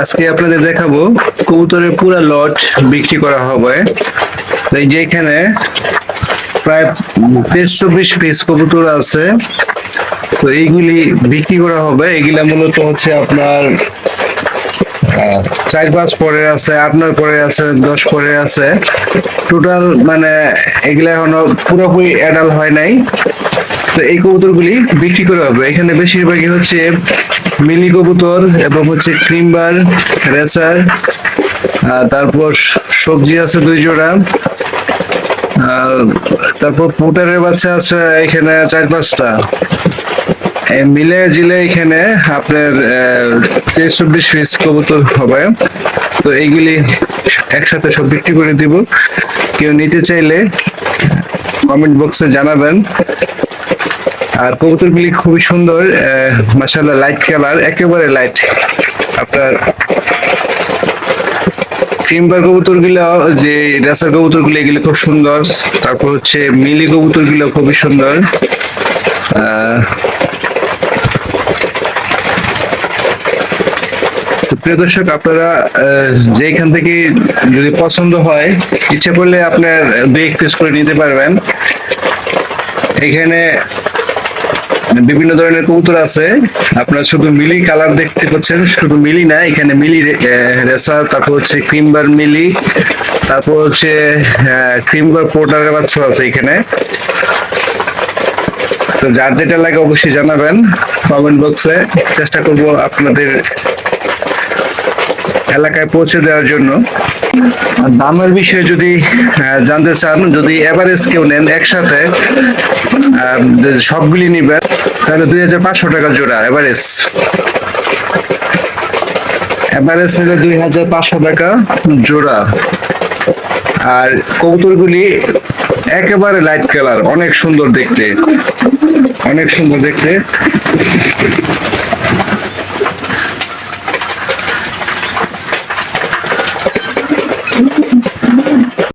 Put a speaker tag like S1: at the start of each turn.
S1: আজকে আপনাদের দেখাবো কবুতরের পুরা লট বিক্রি করা হবে। এই যে এখানে প্রায় তেইশ চব্বিশ পিস কবুতর আছে। তো এইগুলি বিক্রি করা হবে। এগুলা মূলত হচ্ছে আপনার চার পাঁচ পরে আছে আপনার পরে আছে, দশ পরে আছে। টোটাল মানে এগুলা এখনও পুরোপুরি অ্যাডাল হয় নাই। তো এই কবুতরগুলি বিক্রি করা হবে। এখানে বেশিরভাগই হচ্ছে মিলি কবুতর এবং হচ্ছে ক্রিমবার রেসার তারপর সবজি আছে দুই জোড়া। তারপর পুটারের বাচ্চা আছে এখানে চার পাঁচটা। মিলে জিলে এখানে আপনার তেইশ চব্বিশ পিস কবুতর হবে। তো এইগুলি একসাথে সব বিক্রি করে দিব। কেউ নিতে চাইলে কমেন্ট বক্সে জানাবেন। আর কবুতরগুলি খুবই সুন্দর মাসাল্লাহ লাইট কালার একেবারে লাইট আপনার ক্রিমবার কবুতরগুলো যে রেসার কবুতরগুলো এগুলো খুব সুন্দর। তারপর হচ্ছে মিলি কবুতরগুলো খুবই সুন্দর। প্রিয় দর্শক, আপনারা যেখান থেকে যদি পছন্দ হয়, ইচ্ছে করলে আপনার দুই পিস করে নিতে পারবেন। এখানে বিভিন্ন ধরনের কবুতর আছে। আপনারা শুধু মিলি কালার দেখতে পাচ্ছেন, শুধু মিলি না, এখানে মিলি রেসা, তারপর হচ্ছে ক্রিমবার মিলি, তারপর হচ্ছে ক্রিমবার পোর্টারের বাচ্চা আছে এখানে। তো যার যেটা লাগে অবশ্যই জানাবেন কমেন্ট বক্সে চেষ্টা করব আপনাদের এলাকায় পৌঁছে দেওয়ার জন্য। দামের বিষয়ে যদি জানতে চান, যদি এভারেজ কেউ নেন একসাথে সবগুলি নিবেন, তাহলে দুই হাজার পাঁচশো টাকা জোড়া এভারেজ এভারেজ নিলে দুই হাজার পাঁচশো টাকা জোড়া। আর কবুতরগুলি একেবারে লাইট কালার অনেক সুন্দর দেখতে। অনেক সুন্দর দেখতে।